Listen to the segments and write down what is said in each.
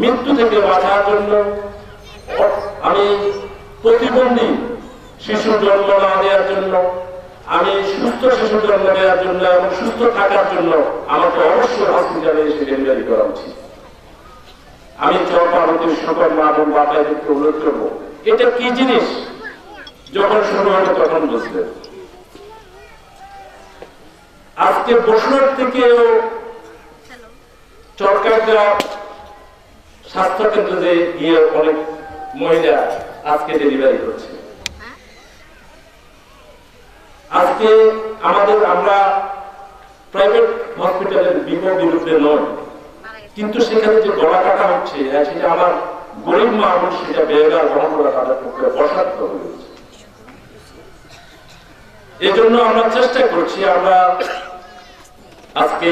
মৃত্যু থেকে বাঁচার জন্য আমি প্রতিবন্ধী শিশু জন্ম না দেওয়ার জন্য, আমি সুস্থ শিশু জন্ম দেওয়ার জন্য এবং সুস্থ থাকার জন্য আমাকে অবশ্যই হসপিটালে এসে ডেলিভারি করা উচিত। আমি চর পার্বতীর সকল মা এবং বাবাকে অনুরোধ করব। এটা কি জিনিস? যখন শুরু হবে তখন বুঝবেন আজকে বসুর থেকেও সরকাররা স্বাস্থ্য কেন্দ্রে গিয়ে অনেক মহিলা আজকে ডেলিভারি করছে। আজকে আমাদের আমরা প্রাইভেট হসপিটালের বিমো বিরুদ্ধে নয়। কিন্তু সেখানে যে গড়া কাটা হচ্ছে সেটা আমার গরিব মানুষ, সেটা বেকার গ্রহণ করা তাদের পক্ষে অসাধ্য হয়ে এই আমরা চেষ্টা করছি, আমরা আজকে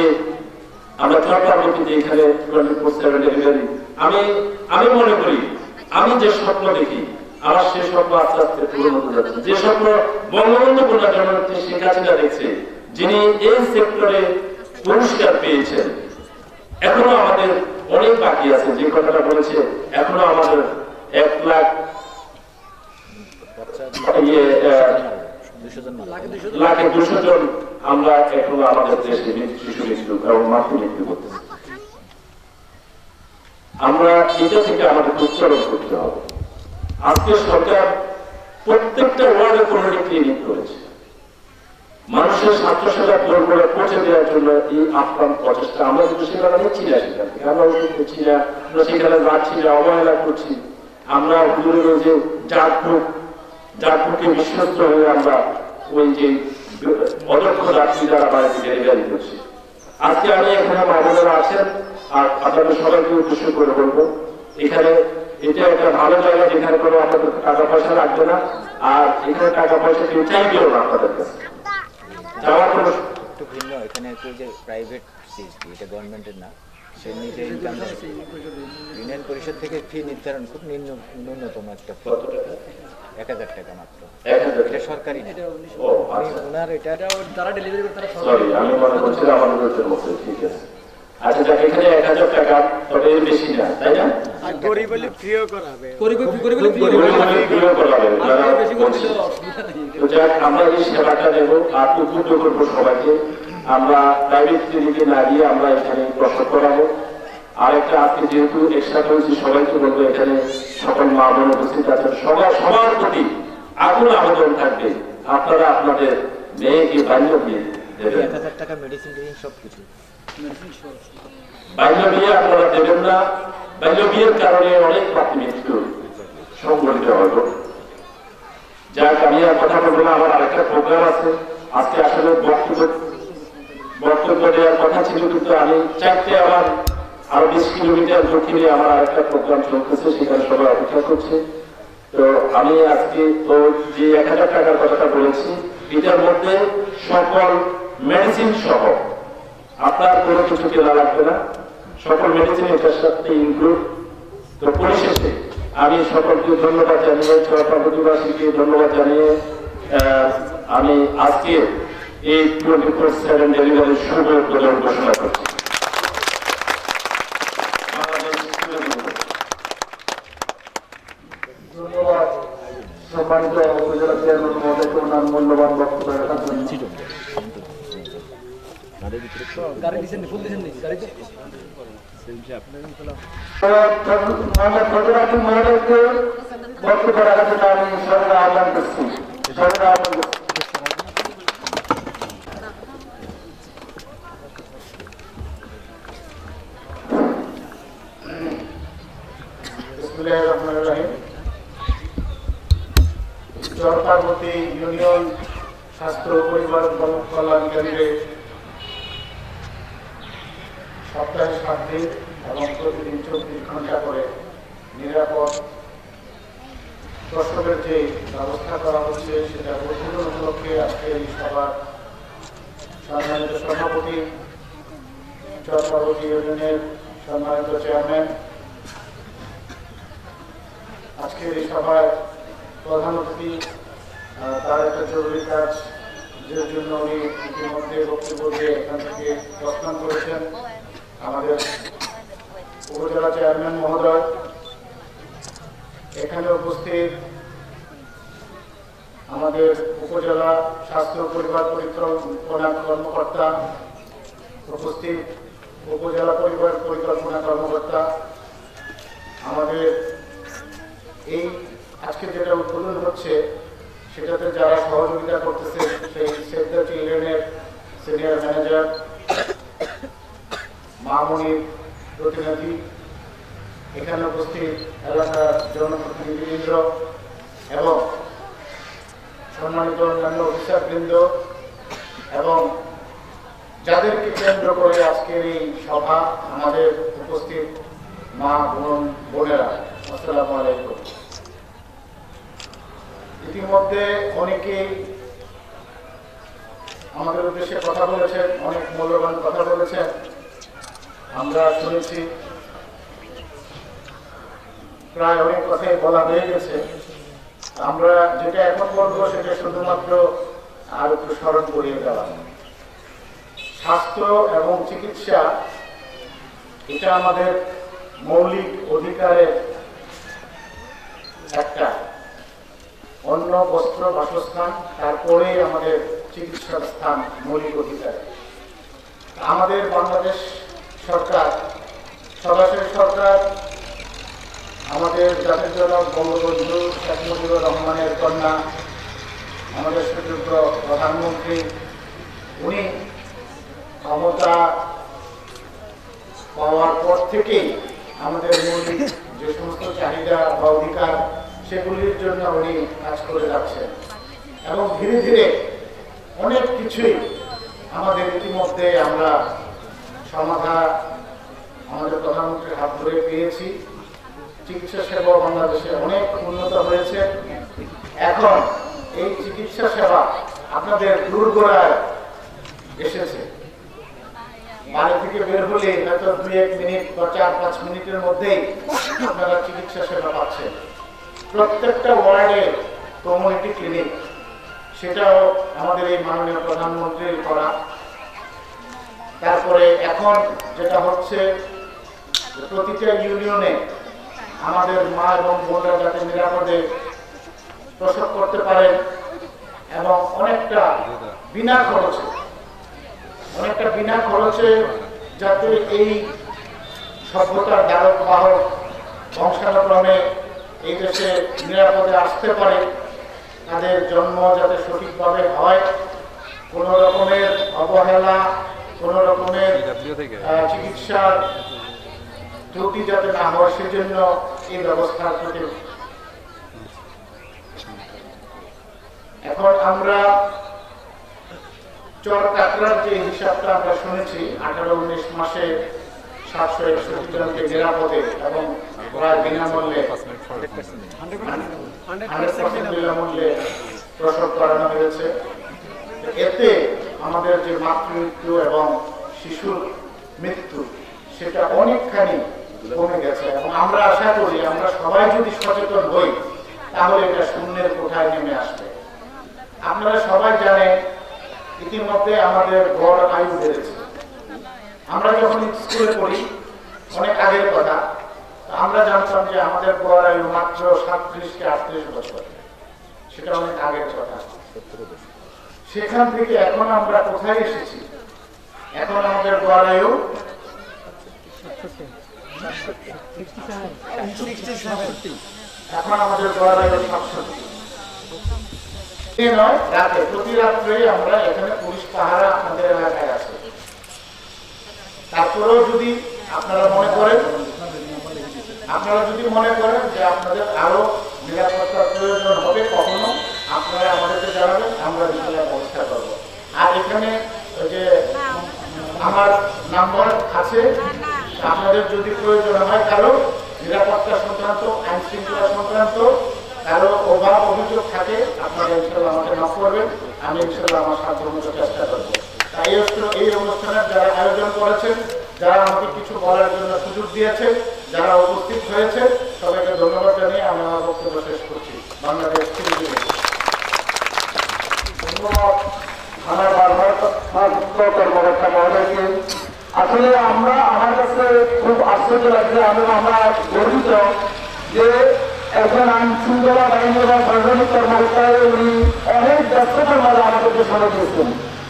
আমরা ছয় পার্বতীতে এখানে টোয়েন্টি ফোর সেভেন ডেলিভারি আমি আমি মনে করি, আমি যে স্বপ্ন দেখি আমার সেই স্বপ্ন আস্তে আস্তে পূরণ হতে যাচ্ছে। যে স্বপ্ন বঙ্গবন্ধু কন্যা জননেত্রী শেখ হাসিনা দেখছে, যিনি এই সেক্টরে পুরস্কার পেয়েছেন, এখনও আমাদের অনেক বাকি আছে। যে কথাটা বলেছে, এখনও আমাদের এক লাখ ইয়ে লাখে দুশো জন আমরা এখনও আমাদের দেশে শিশু মৃত্যু এবং মাতৃ মৃত্যু করতেছি। আমরা এটা থেকে আমাদের উচ্চারণ করতে হবে। আজকে সরকার প্রত্যেকটা ওয়ার্ডে কমিউনিটি ক্লিনিক করেছে। মানুষের স্বাস্থ্যসেবা জোর করে পৌঁছে দেওয়ার জন্য এই আপ্রাণ প্রচেষ্টা। আমরা কিন্তু সেখানে নিচ্ছি না, সেখান আমরা ওষুধ নিচ্ছি না, আমরা সেখানে যাচ্ছি না, অবহেলা করছি। আমরা হুজুরের যে জাতভুক জাতভুকে বিশ্বস্ত হয়ে আমরা ওই যে অদক্ষ যাত্রী যারা বাড়িতে ডেলিভারি করছি। আজকে আমি এখানে মামলারা আছেন আর আপনাদের সবাইকে উদ্দেশ্য করে বলব এখানে এটা একটা ভালো জায়গা যেখানে কোনো আপনাদের টাকা পয়সা লাগবে না আর এখানে টাকা পয়সা কেউ চাইবেও না আপনাদের কাছে যাওয়ার কোনো একটু ভিন্ন এখানে একটু যে প্রাইভেট সিএসপি এটা গভর্নমেন্টের না সে নিজে ইনকাম ইউনিয়ন পরিষদ থেকে ফি নির্ধারণ খুব নিম্ন ন্যূনতম একটা? এক হাজার টাকা মাত্র। এক হাজার এটা সরকারি আচ্ছা। ওনার এটা যারা ডেলিভারি করে সরি আমি মনে করছিলাম আমার ঠিক আছে। আচ্ছা যাক এখানে এক হাজার টাকা তবে এর বেশি না তাই না? গরিব হলে ফ্রিও করাবে গরিব গরিব হলে ফ্রি গরিব মানুষ বিয়ে করাবে, যারা আর বেশি করে বঞ্চিত। দিলে অসুবিধা নেই তো যাক আমরা এই সেবাটা দেবো আর উদ্বুদ্ধ করব সবাইকে। আমরা প্রাইভেট ক্লিনিকে না গিয়ে আমরা এখানে প্রসব করাবো। আর একটা আজকে যেহেতু একসাথে হয়েছি সবাইকে বলব এখানে সকল মা বোন উপস্থিত আছেন। সবার সবার প্রতি আগুন আবেদন থাকবে। আপনারা আপনাদের মেয়েকে বাল্য বিয়ে দেবেন। এক হাজার টাকা মেডিসিন টেডিসিন সব কিছু বাল্য বিয়ে আপনারা দেবেন না। বাল্য বিয়ের কারণে অনেক মাতৃ মৃত্যু সংঘটিত হবে যাক, আমি আর কথা বলব না, আমার আরেকটা প্রোগ্রাম আছে। আজকে আসলে বক্তব্য বক্তব্য দেওয়ার কথা ছিল, কিন্তু আমি চাইতে আমার আরও বিশ কিলোমিটার দক্ষিণে আমার আরেকটা প্রোগ্রাম চলতেছে, সেখানে সবাই অপেক্ষা করছে। তো আমি আজকে তো যে এক হাজার টাকার কথাটা বলেছি, এটার মধ্যে সকল মেডিসিন সহ আপনার কোনো কিছু কেনা লাগবে না। সকল মেডিসিন এটার সাথে ইনক্লুড তো পরিশেষে আমি সকলকে ধন্যবাদ জানিয়ে সভাপতিবাসীকে ধন্যবাদ জানিয়ে আমি আজকে এই টোয়েন্টি ফোর সেভেন ডেলিভারি শুভ উদ্বোধন ঘোষণা করছি। সম্মানিত উপজেলা চেয়ারম্যান মহোদয়কে ওনার মূল্যবান বক্তব্য রাখার জন্য গাড়ি দিছেন ফুল দিছেন নি গাড়িতে মোহাম্মদ ফজরাকি মহোদয়কে বক্তব্য রাখার জন্য আমি সরকার আহ্বান করছি সবাই আহ্বান করছি বিসমিল্লাহির রহমানির রহিম চরপার্বতী ইউনিয়ন স্বাস্থ্য ও পরিবার কল্যাণ কেন্দ্রে সপ্তাহে সাত দিন এবং প্রতিদিন চব্বিশ ঘণ্টা করে নিরাপদ প্রসবের যে ব্যবস্থা করা হচ্ছে সেটা উদ্বোধন উপলক্ষে আজকে এই সভার সম্মানিত সভাপতি চরপার্বতী ইউনিয়নের সম্মানিত চেয়ারম্যান আজকের এই সভায় প্রধান অতিথি তার একটা জরুরি কাজ যে জন্য উনি ইতিমধ্যে বক্তব্য দিয়ে এখান থেকে প্রস্থান করেছেন। আমাদের উপজেলা চেয়ারম্যান মহোদয়, এখানে উপস্থিত আমাদের উপজেলা স্বাস্থ্য পরিবার পরিকল্পনা কর্মকর্তা, উপস্থিত উপজেলা পরিবার পরিকল্পনা কর্মকর্তা, আমাদের এই আজকে যেটা উদ্বোধন হচ্ছে, সেটাতে যারা সহযোগিতা করতেছে, সেই সেভ চিলড্রেনের সিনিয়র ম্যানেজার মামনির প্রতিনিধি, এখানে উপস্থিত এলাকার জনপ্রতিনিধিবৃন্দ এবং সম্মানিত অন্যান্য অফিসারবৃন্দ এবং যাদেরকে কেন্দ্র করে আজকের এই সভা, আমাদের উপস্থিত মা, বোন, বোনেরা, আসসালামু আলাইকুম। ইতিমধ্যে অনেকেই আমাদের উদ্দেশ্যে কথা বলেছেন, অনেক মূল্যবান কথা বলেছেন। আমরা শুনেছি, প্রায় অনেক কথাই বলা হয়ে গেছে। আমরা যেটা এখন বলব সেটা শুধুমাত্র আর একটু স্মরণ করিয়ে দেওয়া। স্বাস্থ্য এবং চিকিৎসা, এটা আমাদের মৌলিক অধিকারের একটা। অন্ন, বস্ত্র, বাসস্থান, তারপরেই আমাদের চিকিৎসার স্থান, মৌলিক অধিকার। আমাদের বাংলাদেশ সরকার সরাসরি সরকার আমাদের জাতির জনক বঙ্গবন্ধু শেখ মুজিবুর রহমানের কন্যা আমাদের সুযোগ্য প্রধানমন্ত্রী, উনি ক্ষমতা পাওয়ার পর থেকেই আমাদের মৌলিক যে সমস্ত চাহিদা বা অধিকার, সেগুলির জন্য উনি কাজ করে যাচ্ছেন। এবং ধীরে ধীরে অনেক কিছুই আমাদের ইতিমধ্যে আমরা সমাধান আমাদের প্রধানমন্ত্রীর হাত ধরে পেয়েছি। চিকিৎসা সেবা বাংলাদেশে অনেক উন্নত হয়েছে। এখন এই চিকিৎসা সেবা আপনাদের দূরগোড়ায় এসেছে। বাড়ি থেকে বের হলে হয়তো দুই এক মিনিট বা চার পাঁচ মিনিটের মধ্যেই আপনারা চিকিৎসা সেবা পাচ্ছেন। প্রত্যেকটা ওয়ার্ডে কমিউনিটি ক্লিনিক। সেটাও আমাদের এই মাননীয় প্রধানমন্ত্রীর করা। তারপরে এখন যেটা হচ্ছে, প্রতিটা ইউনিয়নে আমাদের মা এবং বোনরা যাতে নিরাপদে প্রসব করতে পারেন এবং অনেকটা বিনা খরচে, অনেকটা বিনা খরচে যাতে এই সভ্যতার দ্বারক বাহক বংশানুক্রমে এই দেশে নিরাপদে আসতে পারে, তাদের জন্ম যাতে সঠিকভাবে হয়, কোনো রকমের অবহেলা, কোনো রকমের চিকিৎসার ত্রুটি যাতে না হয়, সেজন্য এই ব্যবস্থার প্রতি এখন আমরা চর কাকড়ার যে হিসাবটা আমরা শুনেছি, আঠারো উনিশ মাসে সাতশো একষট্টি জনকে নিরাপদে এবং প্রায় বিনামূল্যে বিনামূল্যে প্রসব করানো হয়েছে। এতে আমাদের যে মাতৃমৃত্যু এবং শিশুর মৃত্যু, সেটা অনেকখানি কমে গেছে। এবং আমরা আশা করি, আমরা সবাই যদি সচেতন হই, তাহলে এটা শূন্যের কোঠায় নেমে আসবে। আপনারা সবাই জানেন, ইতিমধ্যে আমাদের গড় আয়ু বেড়েছে। আমরা যখন স্কুলে পড়ি, অনেক আগের কথা আমরা জানতাম যে আমাদের গড় আয়ু মাত্র সাতত্রিশ কে আটত্রিশ বছর। সেটা অনেক আগের কথা। সেখান থেকে এখন আমরা কোথায় এসেছি? এখন আমাদের গড় আয়ু এখন তারপরেও যদি আপনারা মনে করেন আপনারা যদি মনে করেন যে আপনাদের আরও নিরাপত্তার প্রয়োজন হবে কখনো আপনারা আমাদেরকে জানাবেন, আমরা ইনশাল্লাহ ব্যবস্থা করব। আর এখানে যে আমার নাম্বার আছে আপনাদের যদি প্রয়োজন হয় কারও নিরাপত্তা সংক্রান্ত, আইন শৃঙ্খলা সংক্রান্ত, কারও অভাব অভিযোগ থাকে, আপনারা ইনশাল্লাহ আমাকে নক করবেন। আমি ইনশাল্লাহ আমার সাধ্য মতো চেষ্টা করব। তাই অনুষ্ঠান- এই অনুষ্ঠানের যারা আয়োজন করেছেন, যারা আমাকে কিছু বলার জন্য সুযোগ দিয়েছেন, যারা উপস্থিত হয়েছে সবাইকে ধন্যবাদ জানিয়ে আমি আমার বক্তব্য শেষ করছি। বাংলাদেশ টিভি ধন্যবাদ থানার ভারপ্রাপ্ত কর্মকর্তা মহোদয়কে আসলে আমরা আমার কাছে খুব আশ্চর্য লাগছে আমরা গর্বিত যে একজন আইন শৃঙ্খলা বাহিনী বা সাংগঠনিক কর্মকর্তায় উনি অনেক ব্যস্ততার মাঝে আমাদেরকে সময় দিয়েছেন।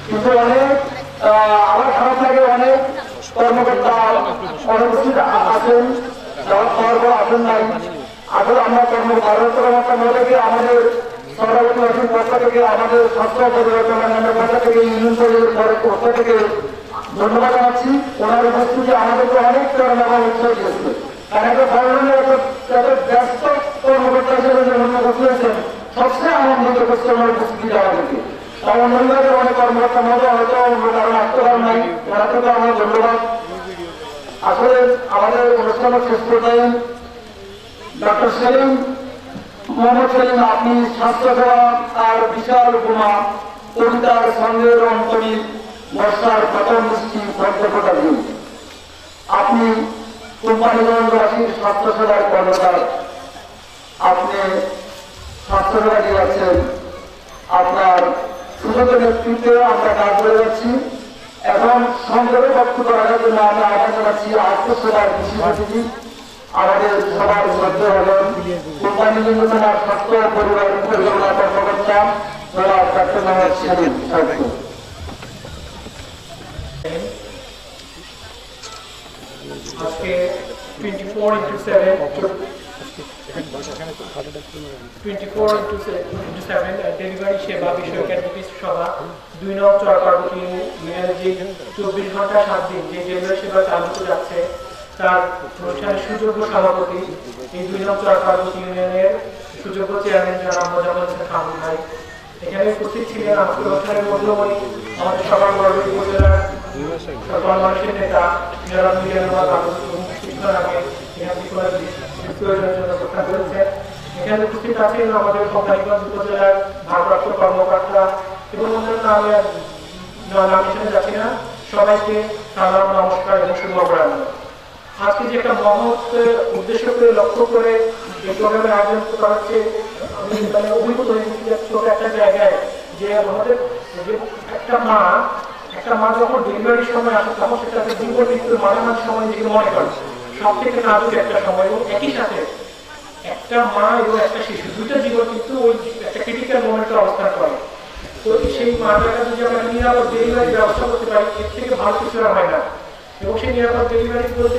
কিন্তু অনেক আমার খারাপ লাগে অনেক কর্মকর্তা অনুপস্থিত আছেন, যারা খাওয়ার আসেন নাই। আসলে আমরা কর্মকর্তা আমাদের সরকারি পক্ষ থেকে, আমাদের স্বাস্থ্য পরিবর্তনের পক্ষ থেকে, ইউনিয়ন পরিষদের পক্ষ থেকে ধন্যবাদ জানাচ্ছি। ওনার উপস্থিতি আমাদেরকে অনেক প্রেরণা এবং উৎসাহ দিয়েছে কারণ একটা ধরনের একটা ব্যস্ত কর্মকর্তা হিসেবে যে উপস্থিত হয়েছেন সবচেয়ে আনন্দিত করছে ওনার উপস্থিতি আমাদেরকে। তার অন্য বিভাগের অনেক কর্মকর্তার মধ্যে হয়তো অন্য কারণ আসতে পারেন নাই। ওনাকে তো আমার ধন্যবাদ। আসলে আমাদের আপনি স্বাস্থ্যসেবা আর বিশাল উপমা কবিতার সঙ্গের অন্তরী বর্ষার প্রথম মিষ্টি পদ্মফোটা দিন। আপনি কোম্পানিগঞ্জবাসীর স্বাস্থ্যসেবার কর্মকার আপনি স্বাস্থ্যসেবা দিয়ে যাচ্ছেন। আপনার সুযোগ নেতৃত্বে আমরা কাজ করে যাচ্ছি। এখন সংক্ষেপে বক্তব্য রাখার জন্য আমরা আহ্বান জানাচ্ছি আত্মসেবার বিশেষ অতিথি আমাদের সবার শ্রদ্ধা হলেন কোম্পানি যোজনার স্বাস্থ্য পরিবার পরিচালনা কর্মকর্তা জনাব ডাক্তার মোহাম্মদ সেলিম সাহেব। আজকে তার অনুষ্ঠানের সভাপতি, এই দুই নং চর পার্বতী ইউনিয়নের সুযোগ্য চেয়ারম্যান যারা মোজাম্মল এখানে উপস্থিত ছিলেন আজকের অনুষ্ঠানের আমাদের সবার উপজেলার সকল নেতা যারা মিলিয়ন শিক্ষণ আগে এখানে প্রয়োজনের জন্য এখানে উপস্থিত আছেন আমাদের কোম্পানিগঞ্জ উপজেলার ভারপ্রাপ্ত কর্মকর্তা এবং অন্যান্য আমি নাম হিসেবে যাচ্ছি না সবাইকে সালাম নমস্কার এবং শুভকামনা আজকে যে একটা মহৎ উদ্দেশ্য করে লক্ষ্য করে এই প্রোগ্রামের আয়োজন করা হচ্ছে আমি মানে অভিভূত হয়েছি ছোট একটা জায়গায় যে আমাদের যে একটা মা একটা মা যখন ডেলিভারির সময় আসে, তখন সেটা একটা জীবন মৃত্যুর মাঝামাঝি সময় নিজেকে মনে করে। সব থেকে নাজুক একটা সময়। এবং একই সাথে একটা মা এবং একটা শিশু দুটো জীবন কিন্তু ওই একটা ক্রিটিক্যাল মোমেন্টে অবস্থান করে। তো সেই মাটাকে যদি আমরা নিরাপদ ডেলিভারি ব্যবস্থা করতে পারি, এর থেকে ভালো কিছু আর হয় না। এবং সেই নিরাপদ ডেলিভারি বলতে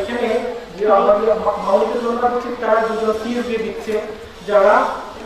এখানে যে আমাদের জনতা হচ্ছে তারা দুজন সিএস দিয়ে দিচ্ছে, যারা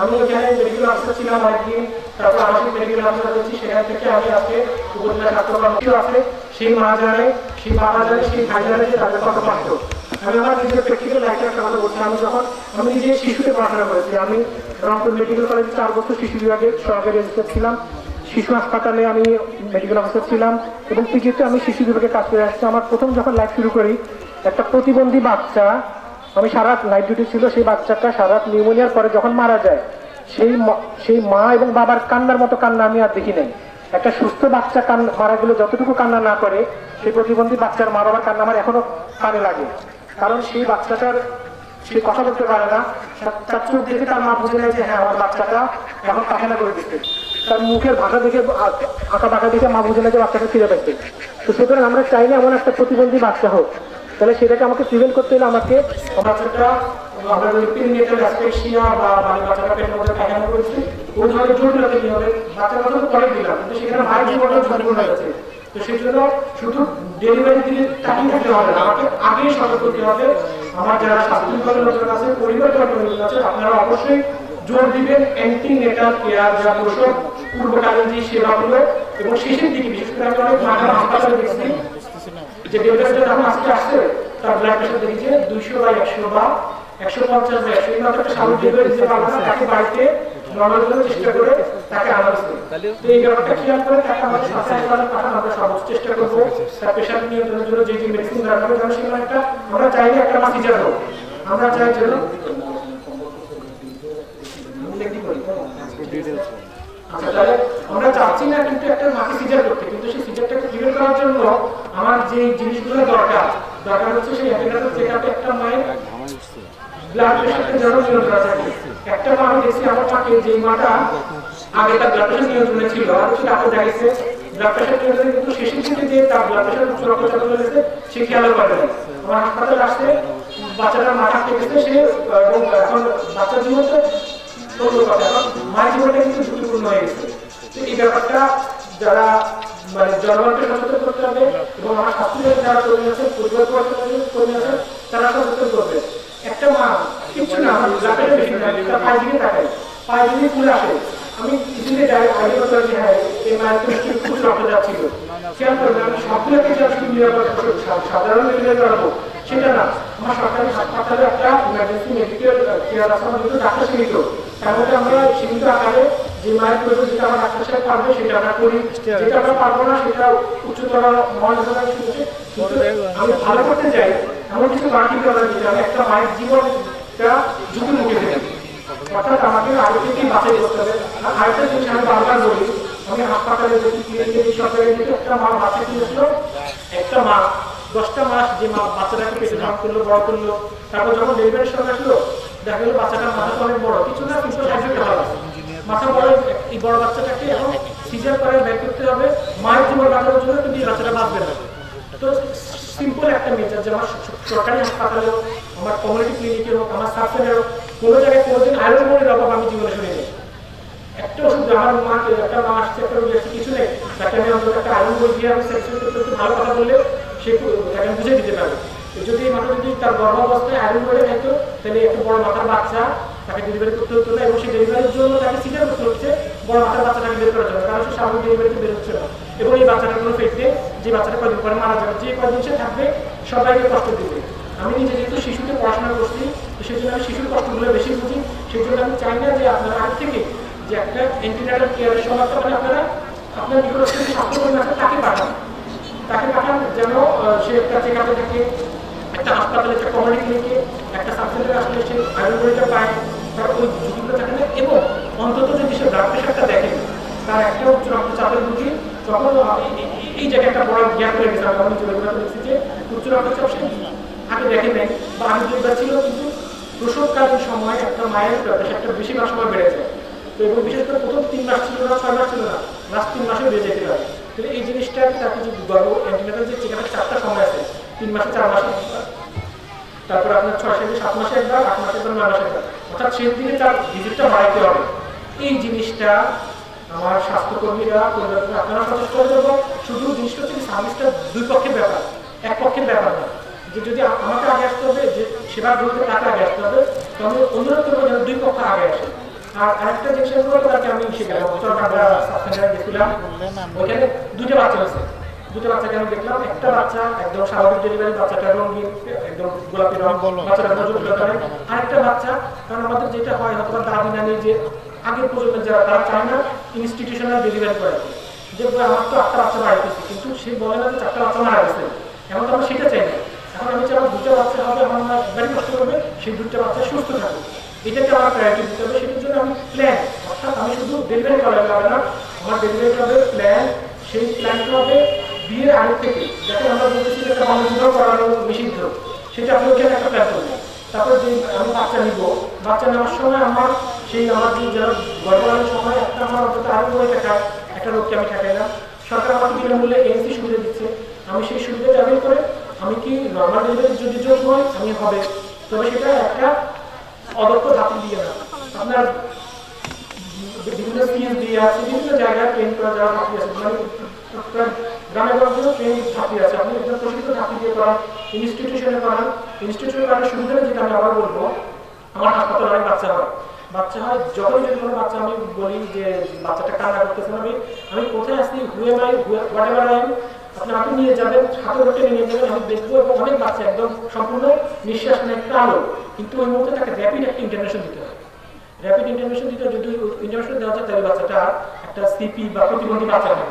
আমি ওখানে মেডিকেল অফিসার ছিলাম অনেকদিন তারপর আমাকে মেডিকেল অফিসার হয়েছি সেখান থেকে আমি আজকে উপজেলা কর্মসূচি আছে। সেই মা জানে সেই বাবা জানে সেই ভাই জানে যে তাদের কত কষ্ট আমি আমার নিজের প্র্যাকটিক্যাল লাইফে একটা কথা বলছি। আমি যখন, আমি নিজে শিশুকে পড়াশোনা করেছি। আমি রংপুর মেডিকেল কলেজে চার বছর শিশু বিভাগে সহকারী রেজিস্টার ছিলাম। শিশু হাসপাতালে আমি মেডিকেল অফিসার ছিলাম এবং পিজিতে আমি শিশু বিভাগে কাজ করে আসছি। আমার প্রথম যখন লাইফ শুরু করি, একটা প্রতিবন্ধী বাচ্চা আমি সারা নাইট ডিউটি ছিল, সেই বাচ্চাটা সারা নিউমোনিয়ার পরে যখন মারা যায়, সেই সেই মা এবং বাবার কান্নার মতো কান্না আমি আর দেখি নাই। একটা সুস্থ বাচ্চা কান মারা গেলে যতটুকু কান্না না করে, সেই প্রতিবন্ধী বাচ্চার মা বাবার কান্না আমার এখনও কানে লাগে। কারণ সেই বাচ্চাটার সে কথা বলতে পারে না। তার- চোখ দেখে তার মা বুঝে নেয় যে হ্যাঁ আমার বাচ্চাটা এখন পায়খানা করে দিচ্ছে। তার মুখের ভাষা দেখে আঁকা বাঁকা দেখে মা বুঝে নেয় যে বাচ্চাটা ফিরে পাচ্ছে তো সুতরাং আমরা চাই না এমন একটা প্রতিবন্ধী বাচ্চা হোক। তাহলে সেটাকে আমাকে প্রিভেন্ট করতে হলে আমাকে মানে হবে আমার যারা পরিবার আছে, আপনারা অবশ্যই জোর দিবেন পূর্বকালীন যে সেবাগুলো, এবং শেষের দিকে, বিশেষ করে যে তার ব্লাড প্রেশার দেখেছে বা একশো বা একশো পঞ্চাশ বা একশো। স্বাভাবিক পারবে তাকে বাড়িতে নর্মাল চেষ্টা করে তাকে তো এই ব্যাপারটা খেয়াল করে তাকে আমাদের স্বাস্থ্য হাসপাতালে পাঠানো, আমরা সর্বোচ্চ চেষ্টা করব। তার প্রেশার নিয়ন্ত্রণের জন্য যে যে মেডিসিন হবে একটা আমরা চাই না একটা আমরা চাই যেন আচ্ছা তাহলে আমরা চাচ্ছি না কিন্তু একটা মাকে সিজার করতে, কিন্তু সেই সিজারটাকে ক্লিয়ার করার জন্য আমার যে জিনিসগুলো দরকার দরকার হচ্ছে সেই অ্যান্টিনাটাল চেকআপে একটা মায়ের ব্লাড প্রেশারকে যেন নিয়ন্ত্রণ থাকে একটা মা আমি আমার মাকে যে মাটা আগে তার ব্লাড প্রেশার নিয়ন্ত্রণে ছিল আর হচ্ছে ডাক্তার দেখাইছে। ব্লাড প্রেশার নিয়ন্ত্রণে কিন্তু শেষের দিকে যে তার ব্লাড প্রেশার উচ্চ রক্তচাপ চলে গেছে, সে খেয়াল করে আমার হাসপাতালে আসছে, বাচ্চাটার মাথা কেটেছে সে এখন বাচ্চার জীবনটা অন্য কথা। এখন মায়ের জীবনটা কিন্তু ঝুঁকিপূর্ণ হয়ে গেছে। এই ব্যাপারটা যারা মানে জনগণকে সচেতন করতে হবে এবং আমার শাস্ত্রীয় যারা কর্মী আছে পরিবার কর্মী আছে তারা সচেতন আসে। আমি হ্যাঁ সাধারণ সেটা না। আমার সরকারি হাসপাতালে একটা ইমার্জেন্সি মেডিকেল কেয়ার আমার কিন্তু ডাক্তার সীমিত মধ্যে আমরা সীমিত আকারে যে মায়ের প্রয়োজন যেটা আমার ডাক্তার সাহেব সেটা আমরা করি। যেটা আমরা পারব না, সেটা উচ্চতর মহানগর কিন্তু আমি ভালো করতে যাই এমন কিছু বাকি করা যেটা একটা মায়ের জীবনটা ঝুঁকির মুখে ফেলি। অর্থাৎ আমাকে আগে থেকেই বাছাই করতে হবে? আর আরেকটা জিনিস আমি বারবার বলি, আমি হাসপাতালে দেখি, ক্লিনিকে সরকারি দেখি, একটা মা বাচ্চা কিনেছিল একটা মা, দশটা মাস যে মা বাচ্চাটাকে পেটে ধাপ করল, বড় করল, তারপর যখন ডেলিভারির সময় আসলো দেখা গেলো বাচ্চাটার মাথা অনেক বড়। কিছু না আছে। মাথা বড়, এই বড় বাচ্চাটাকে এখন সিজার করে বের করতে হবে। মায়ের জীবন বাঁচানোর জন্য কিন্তু এই বাচ্চাটা বাঁচবে না। তো সিম্পল একটা মেজার যে আমার সরকারি হাসপাতালে হোক, আমার কমিউনিটি ক্লিনিকে হোক, আমার সাবসেন্টারে হোক, কোনো জায়গায় কোনোদিন আয়রন মনের অভাব আমি জীবনে শুনিনি। একটা ওষুধ আমার মা একটা মা আসছে, একটা রোগী আসছে, কিছু নেই। তাকে আমি অন্তত একটা আয়রন বই দিয়ে আমি সেক্সুয়াল করতে ভালো কথা বললে সে বুঝে দিতে পারবে। যদি মাথা যদি তার গর্ভাবস্থায় আয়রন করে খাইতো তাহলে একটু বড় মাথার বাচ্চা তাকে ডেলিভারি করতে হতো না এবং সেই ডেলিভারির জন্য তাকে সিজার করতে হচ্ছে। বড় মাথার বাচ্চাটাকে বের করা জন্য কারণ সে স্বাভাবিক ডেলিভারিতে বের হচ্ছে না। এবং এই বাচ্চাটার কোনো ফেট যে বাচ্চাটা কদিন পরে মারা যাবে, যে কদিন সে থাকবে, সবাইকে কষ্ট দিবে। আমি নিজে যেহেতু শিশুতে পড়াশোনা করছি, তো সেই জন্য আমি শিশুর কষ্টগুলো বেশি বুঝি। সেই জন্য আমি চাই না যে আপনারা আগে থেকে যে একটা এন্টিনাটাল কেয়ারের সমাজটা মানে আপনারা আপনার নিকটস্থ স্বাস্থ্যকর্মী আছে, তাকে পাঠান। তাকে পাঠান যেন সে একটা চেক আপে থাকে একটা হাসপাতালে একটা কমিউনিটি ক্লিনিকে একটা সাবসেন্টারে আসলে সে আয়ুর্বেদটা পায়, তার ওই ঝুঁকিগুলো থাকে না, এবং অন্তত যদি সে ব্লাড প্রেশারটা দেখে, তার একটা উচ্চ রক্তচাপের রুগী তখন এই- জায়গায় একটা বড় গ্যাপ হয়ে গেছে আমি গেলাম দেখছি যে উচ্চ রক্তচাপ সে আগে দেখে নেই বা আগে যোগদা ছিল, কিন্তু প্রসবকালীন সময় একটা মায়ের ব্লাড প্রেশারটা বেশিরভাগ সময় বেড়ে যায় তো এবং বিশেষ করে প্রথম তিন মাস ছিল না, ছয় মাস ছিল না লাস্ট তিন মাসে বেড়ে যেতে পারে কিন্তু এই জিনিসটা তাকে যদি গর্ব অ্যান্টিনেটাল যে চেকআপের চারটা সময় আছে, তিন মাসে চার মাসে। তারপর আপনার ছয় থেকে সাত মাসে একবার আট মাসে একবার নয় মাসে একবার অর্থাৎ শেষ তার ভিজিটটা হবে। এই জিনিসটা আমার স্বাস্থ্যকর্মীরা পরিবারকে আপনারা সচেষ্ট করে দেবো। শুধু জিনিসটা হচ্ছে সার্ভিসটা দুই পক্ষের ব্যাপার, এক পক্ষের ব্যাপার না। যে যদি আমাকে আগে আসতে হবে, যে সেবা গ্রহণে তাকে আগে আসতে হবে, তো আমি করব যেন দুই পক্ষ আগে আসে। আর আরেকটা জিনিস আমি গেছিলাম। ওইখানে দুটো বাচ্চা হয়েছে দুটো বাচ্চাকে আমি দেখলাম? একটা বাচ্চা একদম স্বাভাবিক ডেলিভারি বাচ্চাটা রঙিন একদম গোলাপি রং বাচ্চাটা নজর করে আরেকটা বাচ্চা কারণ আমাদের যেটা হয় হয়তো দাদি নানি যে আগের প্রজন্মের যারা তারা চায় না ইনস্টিটিউশনাল ডেলিভারি করে যে বলে, আমার তো আটটা বাচ্চা মারা গেছে। কিন্তু সে বলে না যে চারটা বাচ্চা মারা গেছে। এখন তো আমরা সেটা চাই না। এখন আমি চাই আমার দুটো বাচ্চা হবে আমার একবারই কষ্ট করবে সেই দুটো বাচ্চা সুস্থ থাকবে। এটাকে আমার প্রায়োরিটি দিতে হবে সেটার জন্য আমি প্ল্যান অর্থাৎ আমি শুধু ডেলিভারি করাতে হবে না আমার ডেলিভারি হবে প্ল্যান সেই প্ল্যানটা হবে বিয়ের আগে থেকে যাতে আমরা বলতেছি একটা বাণিজ্য করানো নিষিদ্ধ সেটা আপনি ওখানে একটা প্ল্যান করবেন তারপরে যে আমি বাচ্চা নিব, বাচ্চা নেওয়ার সময় আমার সেই আমার যে যারা গর্ভধারণের সময় একটা আমার অন্তত আরও করে টাকা একটা রোগকে আমি ঠেকাই না। সরকার আমাকে বিনামূল্যে এনসি সুবিধা দিচ্ছে। আমি সেই সুবিধা ব্যবহার করে আমি কি নর্মাল ডেলিভারি যদি যোগ্য হয়, আমি হবে। তবে সেটা একটা অদক্ষ ধাপি দিয়ে না। আপনার বিভিন্ন স্কিল দিয়ে আছে, বিভিন্ন জায়গায় ট্রেন করা যাওয়া আছে মানে গ্রামে গঞ্জেও ট্রেন ধাপি আছে। আপনি একদম প্রশিক্ষিত ধাপি দিয়ে করান ইনস্টিটিউশনে করান। ইনস্টিটিউশনে করার সুবিধা যেটা আমি আবার বলব, আমার হাসপাতালে অনেক বাচ্চা হয়। বাচ্চা হয় যখন যদি কোনো বাচ্চা আমি বলি যে, বাচ্চাটা কান্না করতেছে আমি আমি কোথায় আসছি হুয়ে মাই হোয়াট এভার আপনি আমাকে নিয়ে যাবেন, হাতে ধরতে নিয়ে যাবেন, আমি দেখব এবং অনেক বাচ্চা একদম সম্পূর্ণ নিঃশ্বাস নেয় আলো কিন্তু ওই মুহূর্তে তাকে র্যাপিড একটা ইন্টারনেশন দিতে হবে র্যাপিড ইন্টারনেশন দিতে যদি ইন্টারনেশন দেওয়া যায়, তাহলে বাচ্চাটা একটা সিপি বা প্রতিবন্ধী বাচ্চা হবে।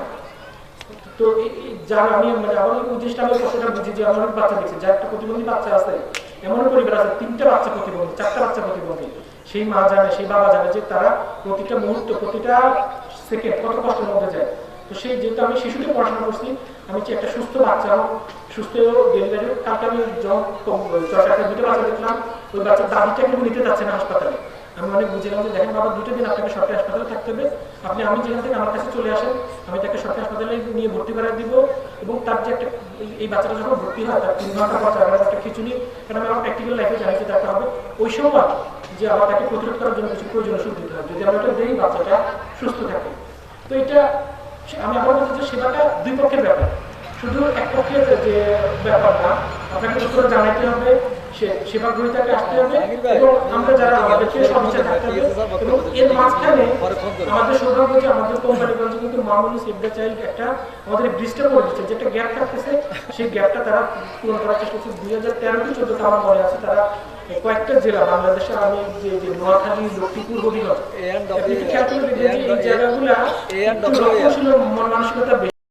তো আমি মানে আমার উদ্দেশ্যটা আমি বুঝি যে আমার বাচ্চা একটা প্রতিবন্ধী বাচ্চা আছে এমন পরিবার আছে, তিনটা বাচ্চা প্রতিবন্ধী, চারটা বাচ্চা প্রতিবন্ধী। সেই মা জানে, সেই বাবা জানে যে তারা প্রতিটা মুহূর্ত, প্রতিটা সেকেন্ড কত কষ্টের মধ্যে যায়। তো সেই যেহেতু আমি শিশুতে পড়াশোনা করছি, আমি একটা সুস্থ বাচ্চা হোক, সুস্থ ডেলিভারি হোক, কালকে আমি দুটো বাচ্চা দেখলাম, ওই বাচ্চার দাদিটাকে নিতে যাচ্ছে না হাসপাতালে। আমি অনেক বুঝলাম যে দেখেন বাবা দুটো দিন আপনাকে সরকারি হাসপাতালে থাকতে হবে আপনি আমি যেখান থেকে আমার কাছে চলে আসেন, আমি তাকে সরকারি হাসপাতালে নিয়ে ভর্তি করে দিব। এবং তার যে একটা এই- বাচ্চাটা যখন ভর্তি হয়, তার তিন ঘণ্টা পর চার ঘণ্টা খিচুড়ি কারণ আমি আমার প্র্যাকটিক্যাল লাইফে জানি যে তাকে হবে। ওই সময় যে আবার তাকে প্রতিরোধ করার জন্য কিছু প্রয়োজন ওষুধ দিতে হবে যদি আমরা দিই, বাচ্চাটা সুস্থ থাকে। তো এটা আমি আমার বলছি যে সেবাটা দুই পক্ষের ব্যাপার। শুধু এক পক্ষের যে ব্যাপার না, আপনাকে জানাইতে হবে সেবা গ্রহীতাকে আসতে হবে এবং আমরা যারা আমাদেরকে সদিচ্ছা থাকতে হবে এবং এর মাঝখানে আমাদের সৌভাগ্য যে আমাদের কোম্পানিগঞ্জে কিন্তু মামুনি সেভ চাইল্ড একটা আমাদের ব্রিজটা করে দিচ্ছে যেটা গ্যাপ থাকতেছে সেই গ্যাপটা তারা পূরণ করার চেষ্টা করছে। দুই হাজার তেরো কি চোদ্দটা আমার মনে আছে তারা কয়েকটা জেলা বাংলাদেশে আমি যে নোয়াখালী লক্ষ্মীপুর হবিগঞ্জ খেয়াল করে দেখবেন যে এই জায়গাগুলা মন মানসিকতা